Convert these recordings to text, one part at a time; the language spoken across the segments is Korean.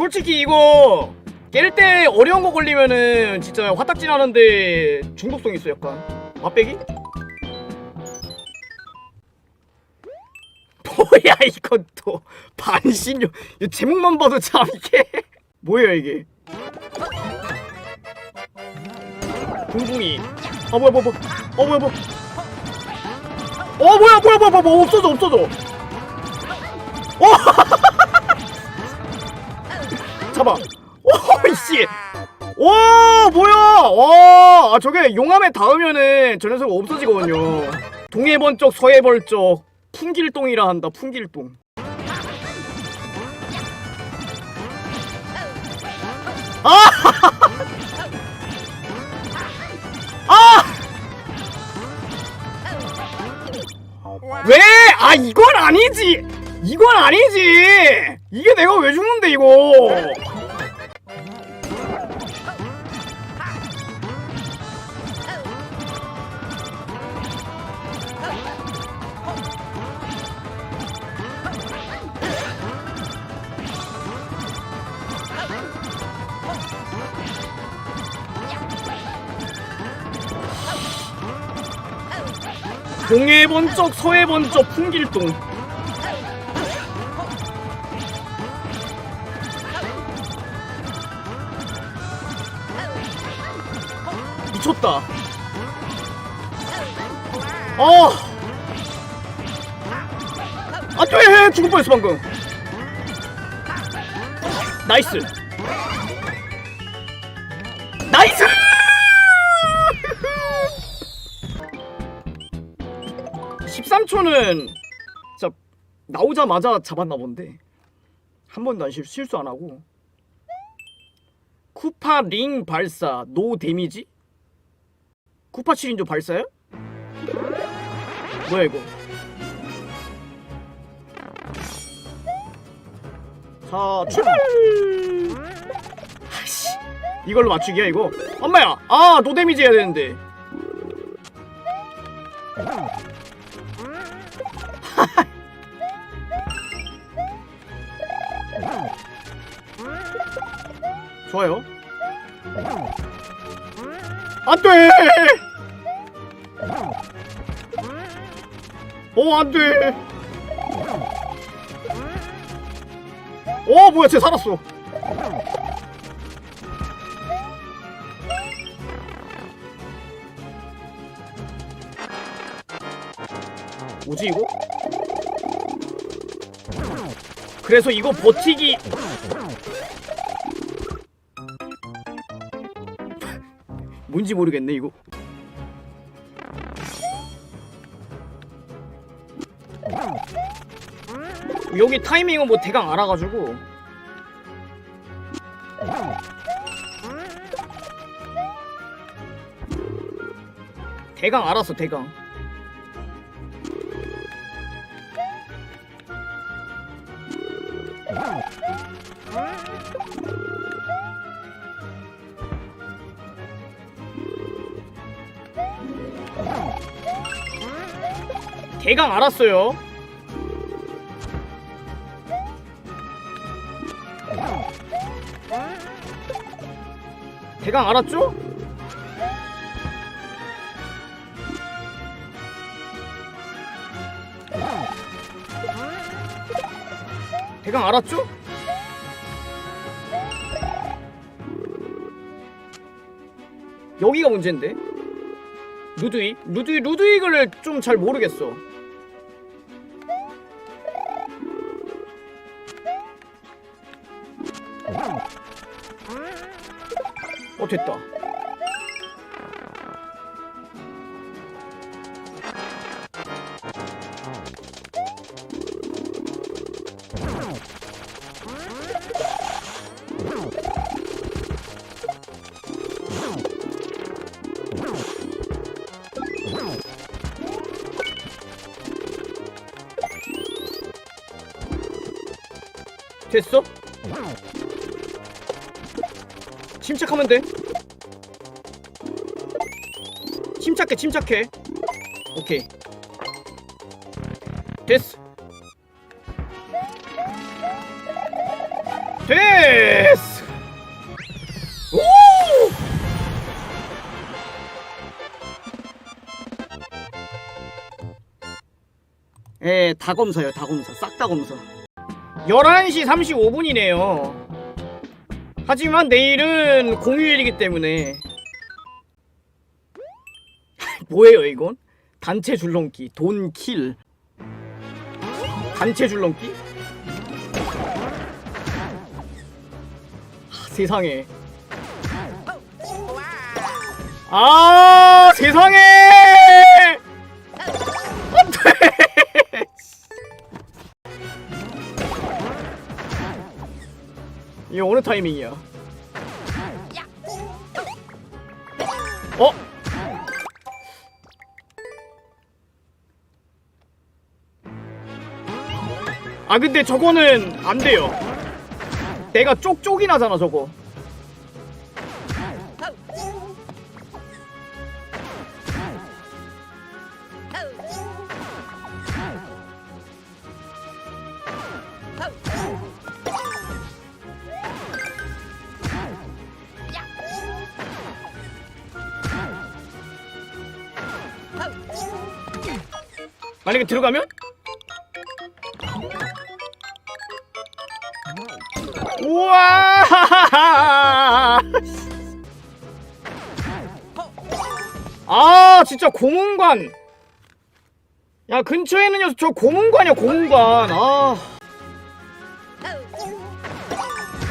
솔직히 이거 깰 때 어려운 거 걸리면은 진짜 화딱지 나는데 중독성 있어 약간. 맛배기? 뭐야 이건 또. 반신욕 이 제목만 봐도 참 이게. 뭐예요 이게? 붕붕이. 아 뭐야 뭐야 뭐야 어 뭐야 뭐야 어 뭐야 뭐야 뭐야 뭐야 없어져 없어져. 어 오이씨 와 뭐야? 와 아, 저게 용암에 닿으면은 저 녀석 없어지거든요. 동해번쩍 서해벌쩍. 풍길동이라 한다 풍길동. 왜? 아 이건 아니지. 이건 아니지. 이게 내가 왜 죽는데 이거? 동해 번쩍 서해 번쩍 풍길동. 미쳤다. 아 안돼 죽을 뻔했어 방금. 나이스! 나이스 13초는 진짜 나오자마자 잡았나 본데. 한 번도 안 실, 실수 안 하고. 쿠파 링 발사 노 데미지? 쿠파 7인조 발사야? 뭐야 이거? 자 출발! 이걸로 맞추기야 이거? 엄마야! 아 노 데미지 해야 되는데 안 돼! 어, 안 돼! 어, 뭐야, 쟤 살았어. 뭐지, 이거? 그래서 이거 버티기 뭔지 모르겠네 이거. 여기 타이밍은 뭐 대강 알아가지고. 대강 알았어 대강 대강 알았어요 대강 알았죠? 대강 알았죠? 여기가 문제인데 루드윅? 루드윅, 루드윅을 좀 잘 모르겠어 어 됐다 됐어? 침착하면 돼 침착해 침착해 오케이 됐어 됐어 오! 예, 다 검사요, 다 검사. 싹 다 검사. 11시 35분이네요. 하지만 내일은 공휴일이기 때문에. 뭐예요, 이건? 단체 줄넘기, 돈킬. 단체 줄넘기? 아, 세상에. 아, 세상에! 안 돼! 타이밍이야? 어? 아 근데 저거는 안 돼요. 내가 쪽쪽이 나잖아 저거. 만약에 들어가면? 우와! 아, 진짜 고문관. 야, 근처에 있는 녀석 저 고문관이야, 고문관. 아.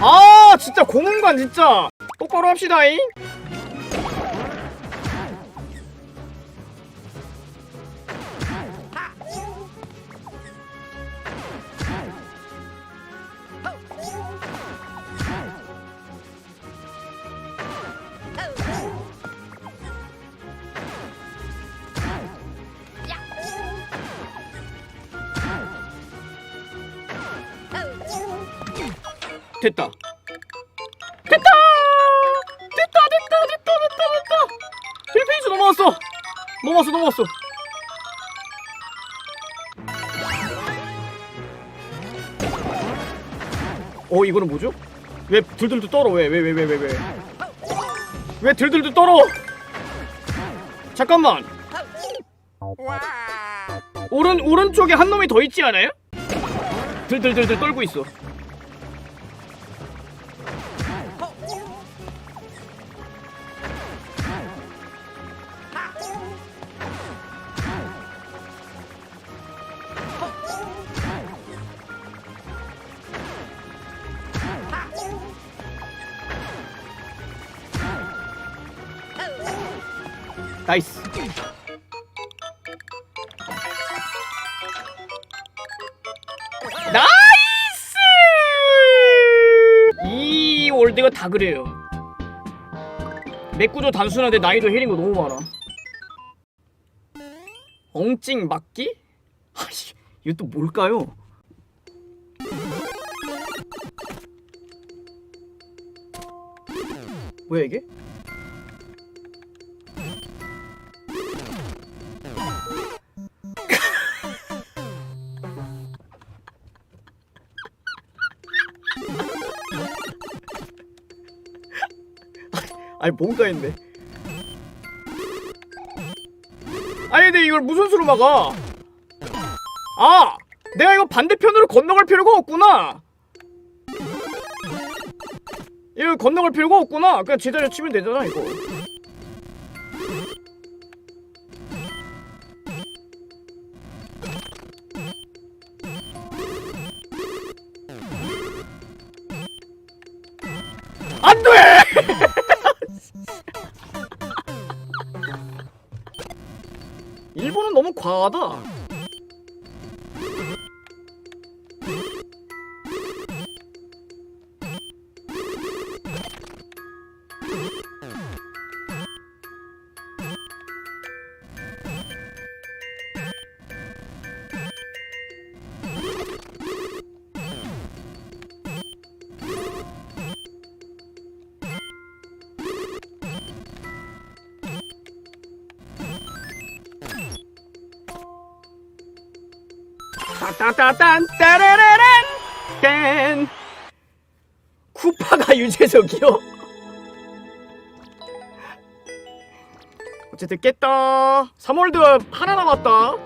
아, 진짜 고문관 진짜. 똑바로 합시다잉. 됐다. 됐다! 됐다, 됐다, 됐다, 됐다, 됐다! 1페이지 넘어왔어! 넘어왔어, 넘어왔어. 어, 이거는 뭐죠? 왜 들들들 떨어? 왜, 왜, 왜, 왜, 왜, 왜? 왜 들들들 떨어? 잠깐만. 오른, 오른쪽에 한 놈이 더 있지 않아요? 들들들들 떨고 있어. 나이스. 나이스! 이 월드가 다 그래요. 맥구도 단순한데 난이도 헬인 거 너무 많아. 엉찡 막기? 아씨, 이거 또 뭘까요? 뭐야 이게? 아니 뭔가 했네. 아니 근데 이걸 무슨 수로 막아? 아! 내가 이거 반대편으로 건너갈 필요가 없구나! 이거 건너갈 필요가 없구나! 그냥 제자리에 치면 되잖아 이거 너 따따따딴 따라라란 딴. 쿠파가 유재석이요? 어쨌든 깼다. 3월드 하나 남았다.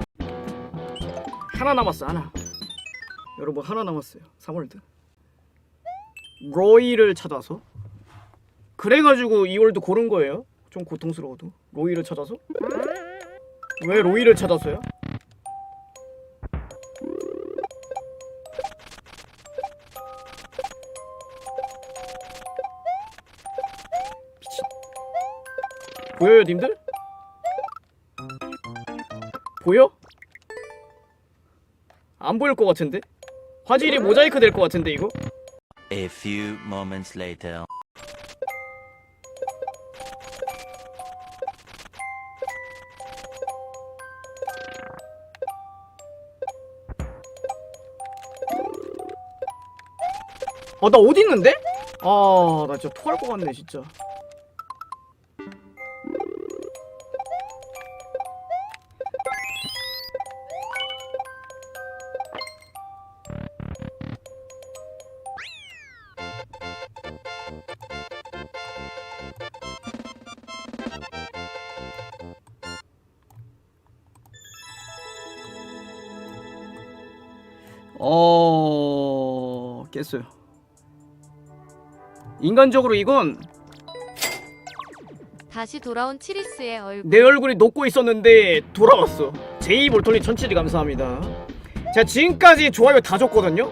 하나 남았어 하나. 여러분 하나 남았어요 3월드. 로이를 찾아서. 그래가지고 이 월드 고른 거예요. 좀 고통스러워도. 로이를 찾아서? 왜 로이를 찾았어요? 보여요 님들? 보여? 안 보일 것 같은데? 화질이 모자이크 될 것 같은데 이거? A few moments later. 아나 어디 있는데? 아 나 진짜 토할 것 같네 진짜 어 깼어요. 인간적으로 이건 다시 돌아온 치리스의 얼굴. 내 얼굴이 녹고 있었는데 돌아왔어. 제이 볼톨리 천칠이 감사합니다. 자 지금까지 좋아요 다 줬거든요